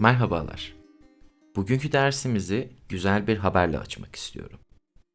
Merhabalar. Bugünkü dersimizi güzel bir haberle açmak istiyorum.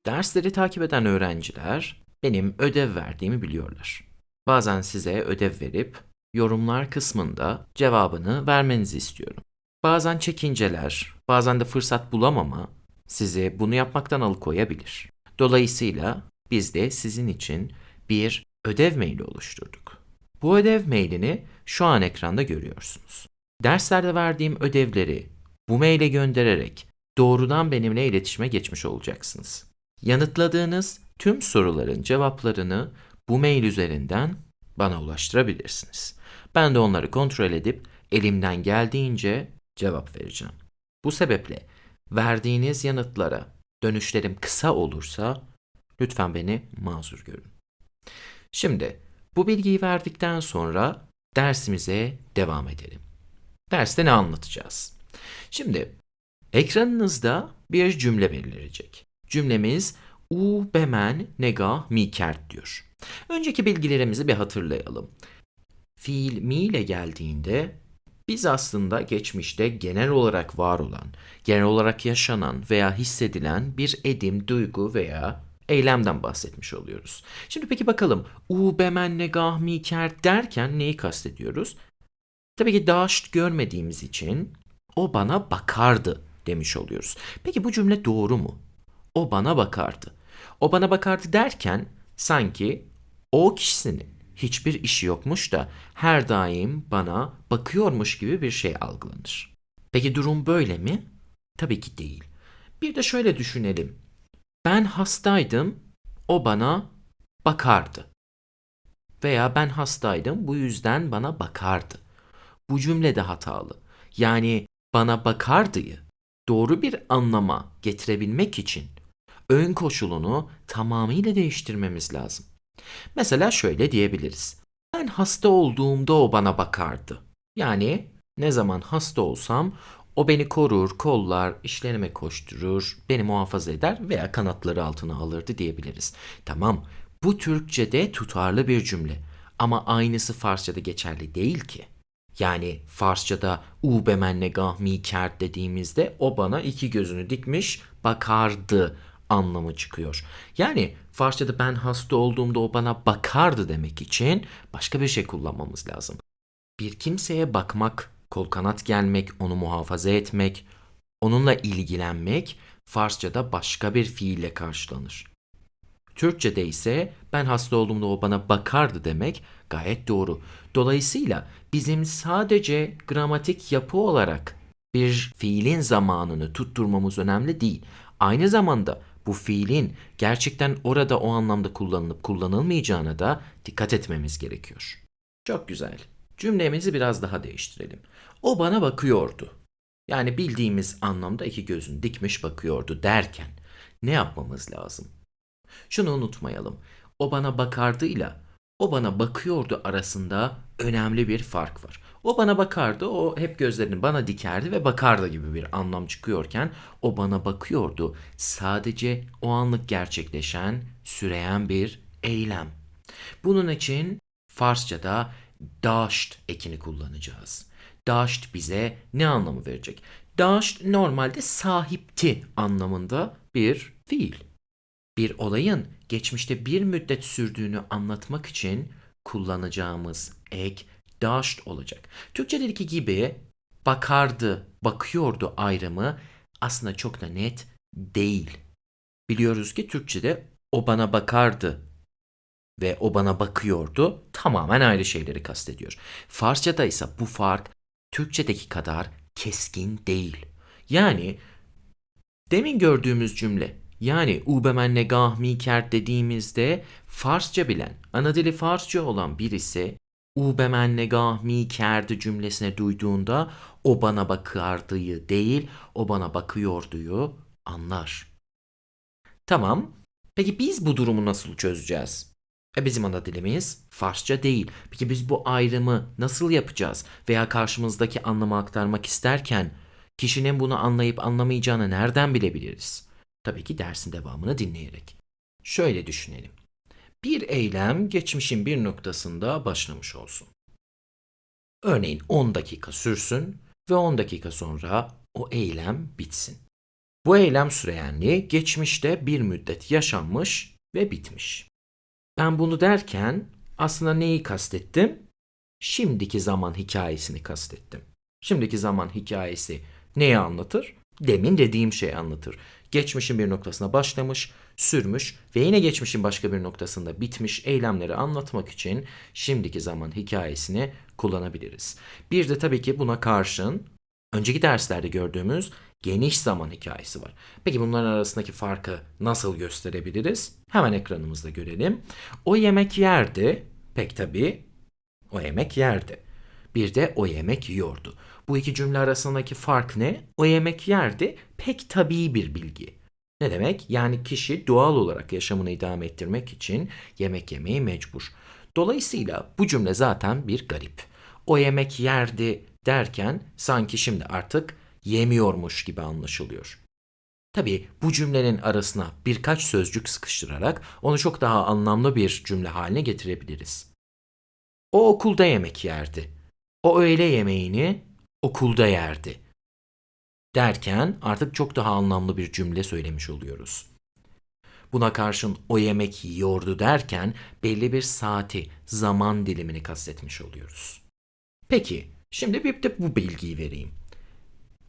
Dersleri takip eden öğrenciler benim ödev verdiğimi biliyorlar. Bazen size ödev verip yorumlar kısmında cevabını vermenizi istiyorum. Bazen çekinceler, bazen de fırsat bulamama sizi bunu yapmaktan alıkoyabilir. Dolayısıyla biz de sizin için bir ödev maili oluşturduk. Bu ödev mailini şu an ekranda görüyorsunuz. Derslerde verdiğim ödevleri bu maile göndererek doğrudan benimle iletişime geçmiş olacaksınız. Yanıtladığınız tüm soruların cevaplarını bu mail üzerinden bana ulaştırabilirsiniz. Ben de onları kontrol edip elimden geldiğince cevap vereceğim. Bu sebeple verdiğiniz yanıtlara dönüşlerim kısa olursa lütfen beni mazur görün. Şimdi bu bilgiyi verdikten sonra dersimize devam edelim. Derste ne anlatacağız? Şimdi ekranınızda bir cümle belirecek. Cümlemiz U bemen negah mikert diyor. Önceki bilgilerimizi bir hatırlayalım. Fiil mi ile geldiğinde biz aslında geçmişte genel olarak var olan, genel olarak yaşanan veya hissedilen bir edim, duygu veya eylemden bahsetmiş oluyoruz. Şimdi peki bakalım u bemen negah miker derken neyi kastediyoruz? Tabii ki daşt görmediğimiz için o bana bakardı demiş oluyoruz. Peki bu cümle doğru mu? O bana bakardı. O bana bakardı derken sanki o kişinin hiçbir işi yokmuş da her daim bana bakıyormuş gibi bir şey algılanır. Peki durum böyle mi? Tabii ki değil. Bir de şöyle düşünelim. Ben hastaydım, o bana bakardı. Veya ben hastaydım, bu yüzden bana bakardı. Bu cümle de hatalı. Yani bana bakardıyı doğru bir anlama getirebilmek için ön koşulunu tamamıyla değiştirmemiz lazım. Mesela şöyle diyebiliriz. Ben hasta olduğumda o bana bakardı. Yani ne zaman hasta olsam o beni korur, kollar, işlerime koşturur, beni muhafaza eder veya kanatları altına alırdı diyebiliriz. Tamam, bu Türkçe'de tutarlı bir cümle ama aynısı Farsça'da geçerli değil ki. Yani Farsça'da u bemenle gahmi kert dediğimizde o bana iki gözünü dikmiş bakardı anlamı çıkıyor. Yani Farsça'da ben hasta olduğumda o bana bakardı demek için başka bir şey kullanmamız lazım. Bir kimseye bakmak, kol kanat gelmek, onu muhafaza etmek, onunla ilgilenmek Farsça'da başka bir fiille karşılanır. Türkçe'de ise ben hasta olduğumda o bana bakardı demek gayet doğru. Dolayısıyla bizim sadece gramatik yapı olarak bir fiilin zamanını tutturmamız önemli değil. Aynı zamanda bu fiilin gerçekten orada o anlamda kullanılıp kullanılmayacağına da dikkat etmemiz gerekiyor. Çok güzel. Cümlemizi biraz daha değiştirelim. O bana bakıyordu. Yani bildiğimiz anlamda iki gözün dikmiş bakıyordu derken ne yapmamız lazım? Şunu unutmayalım. O bana bakardıyla o bana bakıyordu arasında önemli bir fark var. O bana bakardı, o hep gözlerini bana dikerdi ve bakardı gibi bir anlam çıkıyorken o bana bakıyordu. Sadece o anlık gerçekleşen, süreyen bir eylem. Bunun için Farsça'da daşt ekini kullanacağız. Daşt bize ne anlamı verecek? Daşt normalde sahipti anlamında bir fiil. Bir olayın geçmişte bir müddet sürdüğünü anlatmak için kullanacağımız ek daşt olacak. Türkçedeki gibi bakardı, bakıyordu ayrımı aslında çok da net değil. Biliyoruz ki Türkçede o bana bakardı ve o bana bakıyordu tamamen ayrı şeyleri kastediyor. Farsçada ise bu fark Türkçedeki kadar keskin değil. Yani demin gördüğümüz cümle yani ubemen negah miker dediğimizde Farsça bilen, ana dili Farsça olan birisi ubemen negah mikerdi cümlesine duyduğunda o bana bakardığı değil, o bana bakıyorduyu anlar. Tamam. Peki biz bu durumu nasıl çözeceğiz? E bizim ana dilimiz Farsça değil. Peki biz bu ayrımı nasıl yapacağız? Veya karşımızdaki anlamı aktarmak isterken kişinin bunu anlayıp anlamayacağını nereden bilebiliriz? Tabii ki dersin devamını dinleyerek. Şöyle düşünelim. Bir eylem geçmişin bir noktasında başlamış olsun. Örneğin 10 dakika sürsün ve 10 dakika sonra o eylem bitsin. Bu eylem süreyenliği geçmişte bir müddet yaşanmış ve bitmiş. Ben bunu derken aslında neyi kastettim? Şimdiki zaman hikayesini kastettim. Şimdiki zaman hikayesi neyi anlatır? Demin dediğim şeyi anlatır. Geçmişin bir noktasına başlamış, sürmüş ve yine geçmişin başka bir noktasında bitmiş eylemleri anlatmak için şimdiki zaman hikayesini kullanabiliriz. Bir de tabii ki buna karşın önceki derslerde gördüğümüz geniş zaman hikayesi var. Peki bunların arasındaki farkı nasıl gösterebiliriz? Hemen ekranımızda görelim. O yemek yerdi. Pek tabii o yemek yerdi. Bir de o yemek yiyordu. Bu iki cümle arasındaki fark ne? O yemek yerdi pek tabii bir bilgi. Ne demek? Yani kişi doğal olarak yaşamını idame ettirmek için yemek yemeyi mecbur. Dolayısıyla bu cümle zaten bir garip. O yemek yerdi derken sanki şimdi artık yemiyormuş gibi anlaşılıyor. Tabii bu cümlenin arasına birkaç sözcük sıkıştırarak onu çok daha anlamlı bir cümle haline getirebiliriz. O okulda yemek yerdi. O öğle yemeğini okulda yerdi. Derken artık çok daha anlamlı bir cümle söylemiş oluyoruz. Buna karşın o yemek yiyordu derken belli bir saati, zaman dilimini kastetmiş oluyoruz. Peki, şimdi bir de bu bilgiyi vereyim.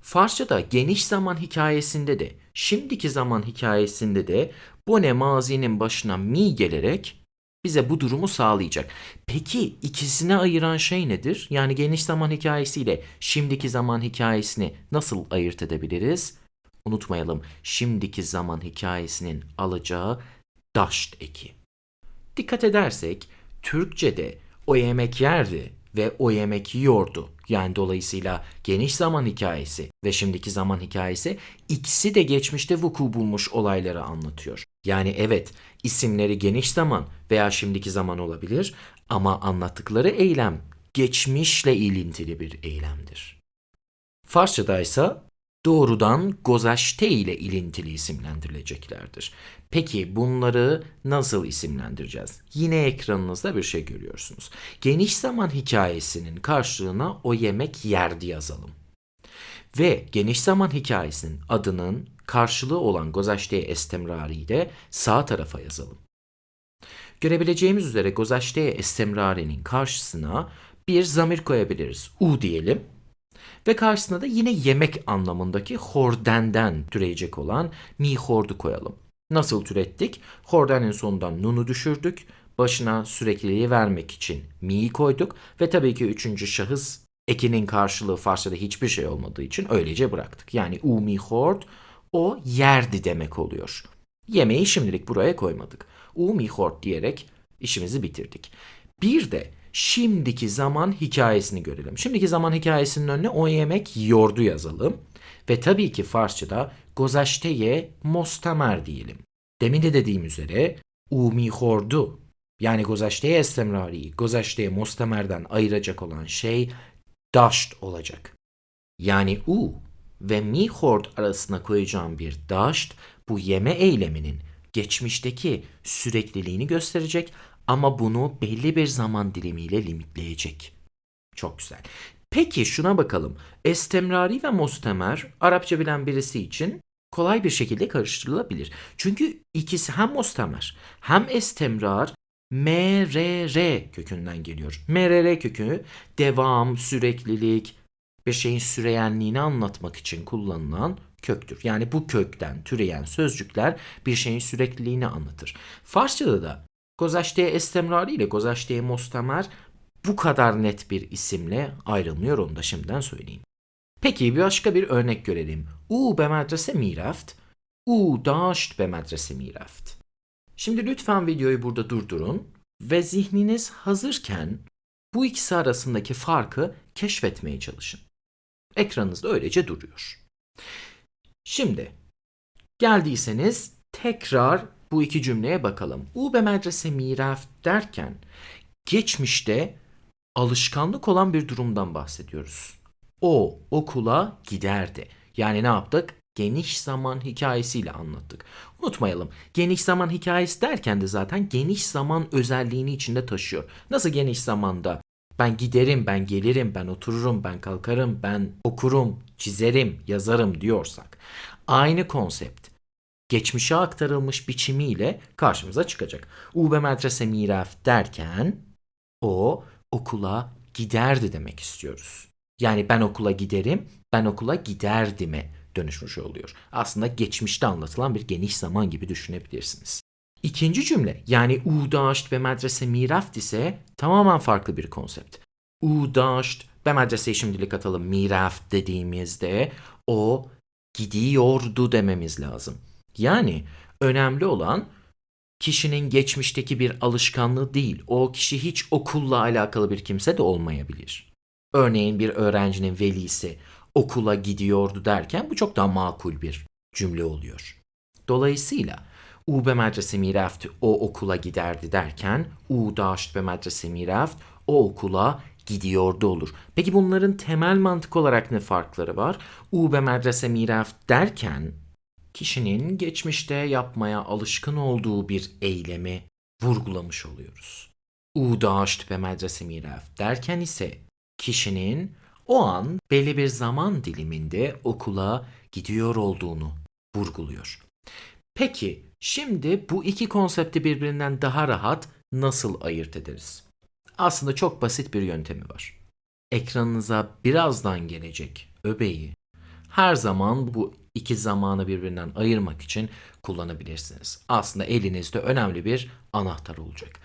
Farsçada geniş zaman hikayesinde de, şimdiki zaman hikayesinde de bu ne mazinin başına mi gelerek bize bu durumu sağlayacak. Peki ikisine ayıran şey nedir? Yani geniş zaman hikayesiyle şimdiki zaman hikayesini nasıl ayırt edebiliriz? Unutmayalım şimdiki zaman hikayesinin alacağı daşt eki. Dikkat edersek Türkçe'de o yemek yerdi ve o yemek yiyordu. Yani dolayısıyla geniş zaman hikayesi ve şimdiki zaman hikayesi ikisi de geçmişte vuku bulmuş olayları anlatıyor. Yani evet isimleri geniş zaman veya şimdiki zaman olabilir ama anlattıkları eylem geçmişle ilintili bir eylemdir. Farsçada ise doğrudan gozaşte ile ilintili isimlendirileceklerdir. Peki bunları nasıl isimlendireceğiz? Yine ekranınızda bir şey görüyorsunuz. Geniş zaman hikayesinin karşılığına o yemek yerdi yazalım. Ve geniş zaman hikayesinin adının karşılığı olan gozaşte estemrari'yi de sağ tarafa yazalım. Görebileceğimiz üzere gozaşte estemrari'nin karşısına bir zamir koyabiliriz. U diyelim ve karşısına da yine yemek anlamındaki hordenden türeyecek olan mi hordu koyalım. Nasıl türettik? Hordenin sonundan nunu düşürdük. Başına sürekliliği vermek için mi'yi koyduk. Ve tabii ki üçüncü şahıs ekinin karşılığı Farsçada hiçbir şey olmadığı için öylece bıraktık. Yani u mi hord o yerdi demek oluyor. Yemeği şimdilik buraya koymadık. U mi hord diyerek işimizi bitirdik. Bir de şimdiki zaman hikayesini görelim. Şimdiki zaman hikayesinin önüne o yemek yiyordu yazalım. Ve tabii ki Farsçada gozaşteye mostamer diyelim. Demin de dediğim üzere umi hordu yani gozaşteye estemrari, gozaşteye mostamerden ayıracak olan şey daşt olacak. Yani u ve mi hord arasına koyacağım bir daşt bu yeme eyleminin geçmişteki sürekliliğini gösterecek ama bunu belli bir zaman dilimiyle limitleyecek. Çok güzel. Peki şuna bakalım. Estemrari ve mustemer Arapça bilen birisi için kolay bir şekilde karıştırılabilir. Çünkü ikisi hem mustemer hem estemrar MRR kökünden geliyor. MRR kökü devam, süreklilik, bir şeyin süreyenliğini anlatmak için kullanılan köktür. Yani bu kökten türeyen sözcükler bir şeyin sürekliliğini anlatır. Farsçada da Gozaşteye estemrari ile Gozaşteye mostamer bu kadar net bir isimle ayrılmıyor onu da şimdiden söyleyeyim. Peki bir başka bir örnek görelim. U be medrese miraft, u daşt be medrese miraft. Şimdi lütfen videoyu burada durdurun ve zihniniz hazırken bu ikisi arasındaki farkı keşfetmeye çalışın. Ekranınızda öylece duruyor. Şimdi geldiyseniz tekrar bu iki cümleye bakalım. U be medrese miraf derken geçmişte alışkanlık olan bir durumdan bahsediyoruz. O okula giderdi. Yani ne yaptık? Geniş zaman hikayesiyle anlattık. Unutmayalım. Geniş zaman hikayesi derken de zaten geniş zaman özelliğini içinde taşıyor. Nasıl geniş zamanda Ben giderim, ben gelirim, ben otururum, ben kalkarım, ben okurum, çizerim, yazarım diyorsak aynı konsept geçmişe aktarılmış biçimiyle karşımıza çıkacak. Ube medrese miraf derken o okula giderdi demek istiyoruz. Yani ben okula giderim, ben okula giderdime dönüşmüş oluyor. Aslında geçmişte anlatılan bir geniş zaman gibi düşünebilirsiniz. İkinci cümle yani udaşt ve medrese miraft ise tamamen farklı bir konsept. Udaşt ve medreseyi şimdilik atalım miraft dediğimizde o gidiyordu dememiz lazım. Yani önemli olan kişinin geçmişteki bir alışkanlığı değil. O kişi hiç okulla alakalı bir kimse de olmayabilir. Örneğin bir öğrencinin velisi okula gidiyordu derken bu çok daha makul bir cümle oluyor. Dolayısıyla U be medrese miraft o okula giderdi derken U daşt be medrese miraft o okula gidiyordu olur. Peki bunların temel mantık olarak ne farkları var? U be medrese miraft derken kişinin geçmişte yapmaya alışkın olduğu bir eylemi vurgulamış oluyoruz. U daşt be medrese miraft derken ise kişinin o an belli bir zaman diliminde okula gidiyor olduğunu vurguluyor. Peki şimdi bu iki konsepti birbirinden daha rahat nasıl ayırt ederiz? Aslında çok basit bir yöntemi var. Ekranınıza birazdan gelecek öbeği her zaman bu iki zamanı birbirinden ayırmak için kullanabilirsiniz. Aslında elinizde önemli bir anahtar olacak.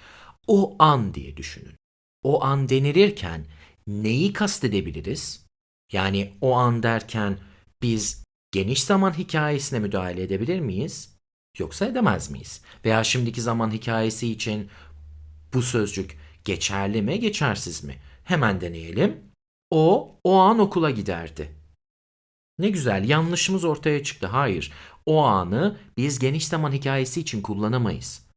O an diye düşünün. O an denilirken neyi kastedebiliriz? Yani o an derken biz geniş zaman hikayesine müdahale edebilir miyiz? Yoksa edemez miyiz? Veya şimdiki zaman hikayesi için bu sözcük geçerli mi, geçersiz mi? Hemen deneyelim. O, o an okula giderdi. Ne güzel, yanlışımız ortaya çıktı. Hayır, o anı biz geniş zaman hikayesi için kullanamayız.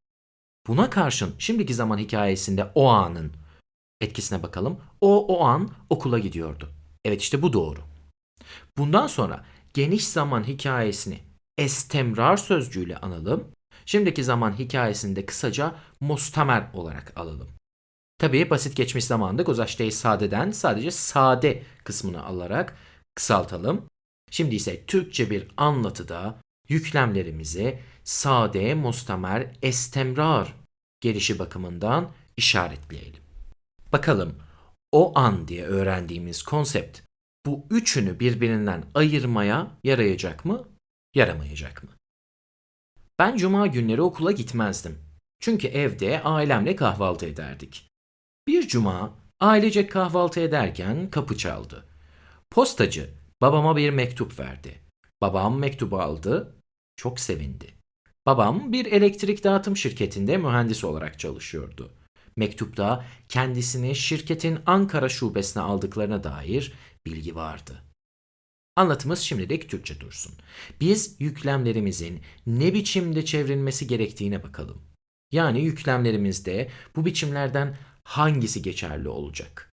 Buna karşın şimdiki zaman hikayesinde o anın etkisine bakalım. O o an okula gidiyordu. Evet işte bu doğru. Bundan sonra geniş zaman hikayesini estemrar sözcüğüyle analım. Şimdiki zaman hikayesinde kısaca mustamer olarak alalım. Tabii basit geçmiş zamanda gozaşteyi sadeden sadece sade kısmını alarak kısaltalım. Şimdi ise Türkçe bir anlatıda yüklemlerimizi sade, mustamer, estemrar gelişi bakımından işaretleyelim. Bakalım o an diye öğrendiğimiz konsept bu üçünü birbirinden ayırmaya yarayacak mı, yaramayacak mı? Ben cuma günleri okula gitmezdim. Çünkü evde ailemle kahvaltı ederdik. Bir cuma ailece kahvaltı ederken kapı çaldı. Postacı babama bir mektup verdi. Babam mektubu aldı, çok sevindi. Babam bir elektrik dağıtım şirketinde mühendis olarak çalışıyordu. Mektupta kendisini şirketin Ankara şubesine aldıklarına dair bilgi vardı. Anlatımız şimdilik Türkçe dursun. Biz yüklemlerimizin ne biçimde çevrilmesi gerektiğine bakalım. Yani yüklemlerimizde bu biçimlerden hangisi geçerli olacak?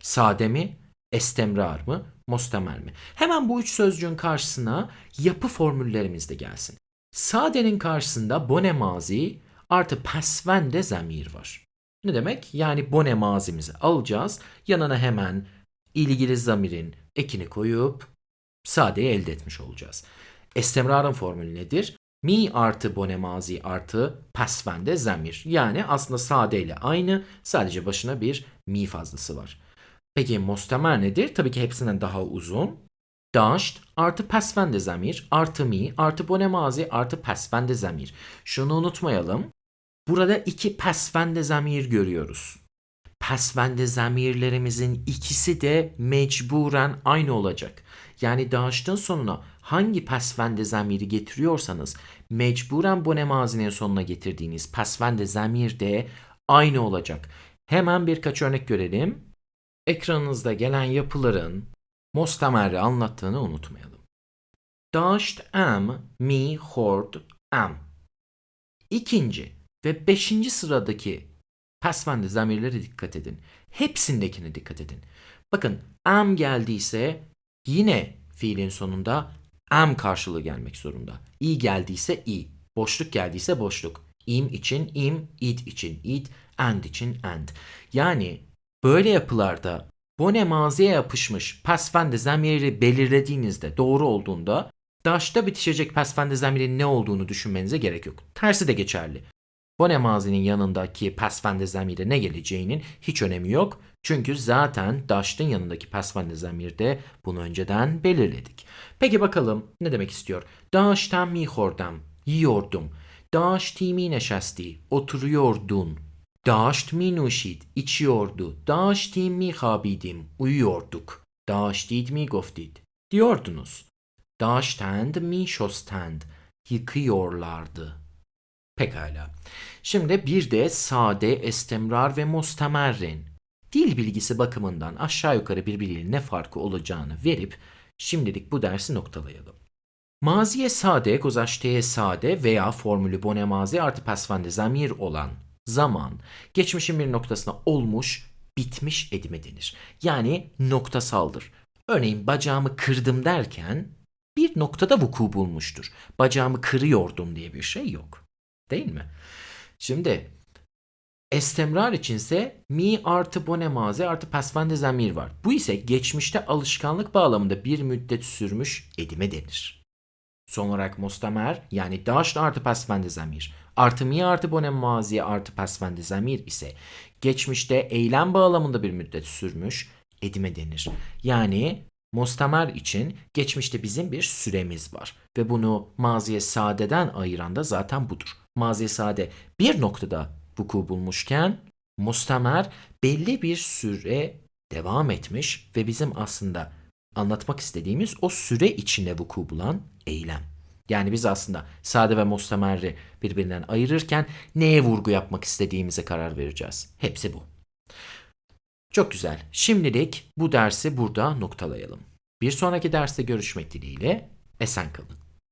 Sade mi, estemrar mı, mustamer mi? Hemen bu üç sözcüğün karşısına yapı formüllerimiz de gelsin. Sadenin karşısında bone mazi artı pasvende zamir var. Ne demek? Yani bone mazimizi alacağız. Yanına hemen ilgili zamirin ekini koyup sadeyi elde etmiş olacağız. Estemrarın formülü nedir? Mi artı bone mazi artı pasvende zamir. Yani aslında sade ile aynı. Sadece başına bir mi fazlası var. Peki mustamer nedir? Tabii ki hepsinden daha uzun. Daşt artı pasvende zamir artı mi artı bone mazi artı pasvende zamir. Şunu unutmayalım. Burada iki pasvende zamir görüyoruz. Pasvende zamirlerimizin ikisi de mecburen aynı olacak. Yani daştın sonuna hangi pasvende zamiri getiriyorsanız mecburen bu nemazinin sonuna getirdiğiniz pasvende zamir de aynı olacak. Hemen birkaç örnek görelim. Ekranınızda gelen yapıların Mostamer'i anlattığını unutmayalım. Daşt am, mi, hord, am. İkinci ve beşinci sıradaki pasvende zamirlere dikkat edin. Hepsindekine dikkat edin. Bakın am geldiyse yine fiilin sonunda am karşılığı gelmek zorunda. i geldiyse i. Boşluk geldiyse boşluk. im için im, id için id, and için and. Yani Böyle yapılarda bone maziye yapışmış pasfende zamiri belirlediğinizde doğru olduğunda daşta bitişecek pasfende zamirin ne olduğunu düşünmenize gerek yok. Tersi de geçerli. Bone mazinin yanındaki pasfende zamire ne geleceğinin hiç önemi yok. Çünkü zaten daştın yanındaki pasfende zamirde bunu önceden belirledik. Peki bakalım ne demek istiyor? Daştan mi hordam, yiyordum. Daştimi neşesti, oturuyordun. Daşt mi nuşid, içiyordu. Daştim mi habidim, uyuyorduk. Daştid mi goftid, diyordunuz. Daştend mi şostend, yıkıyorlardı. Pekala. Şimdi bir de sade, estemrar ve mustamerrin. Dil bilgisi bakımından aşağı yukarı birbiriyle ne farkı olacağını verip şimdilik bu dersi noktalayalım. Maziye sade, gozaşteye sade veya formülü bone mazi artı pasfande zamir olan zaman geçmişin bir noktasına olmuş, bitmiş edime denir. Yani noktasaldır. Örneğin bacağımı kırdım derken bir noktada vuku bulmuştur. Bacağımı kırıyordum diye bir şey yok. Değil mi? Şimdi estemrar içinse mi artı bone mazi artı pasfende zamir var. Bu ise geçmişte alışkanlık bağlamında bir müddet sürmüş edime denir. Son olarak mustamer yani daşt artı pasfende zamir artı mi artı bone mazi artı pasfende zamir ise geçmişte eylem bağlamında bir müddet sürmüş edime denir. Yani mustamer için geçmişte bizim bir süremiz var ve bunu maziye sadeden ayıran da zaten budur. Maziye sade bir noktada vuku bulmuşken mustamer belli bir süre devam etmiş ve bizim aslında anlatmak istediğimiz o süre içinde vuku bulan eylem. Yani biz aslında sade ve mustamerri birbirinden ayırırken neye vurgu yapmak istediğimize karar vereceğiz. Hepsi bu. Çok güzel. Şimdilik bu dersi burada noktalayalım. Bir sonraki derste görüşmek dileğiyle esen kalın.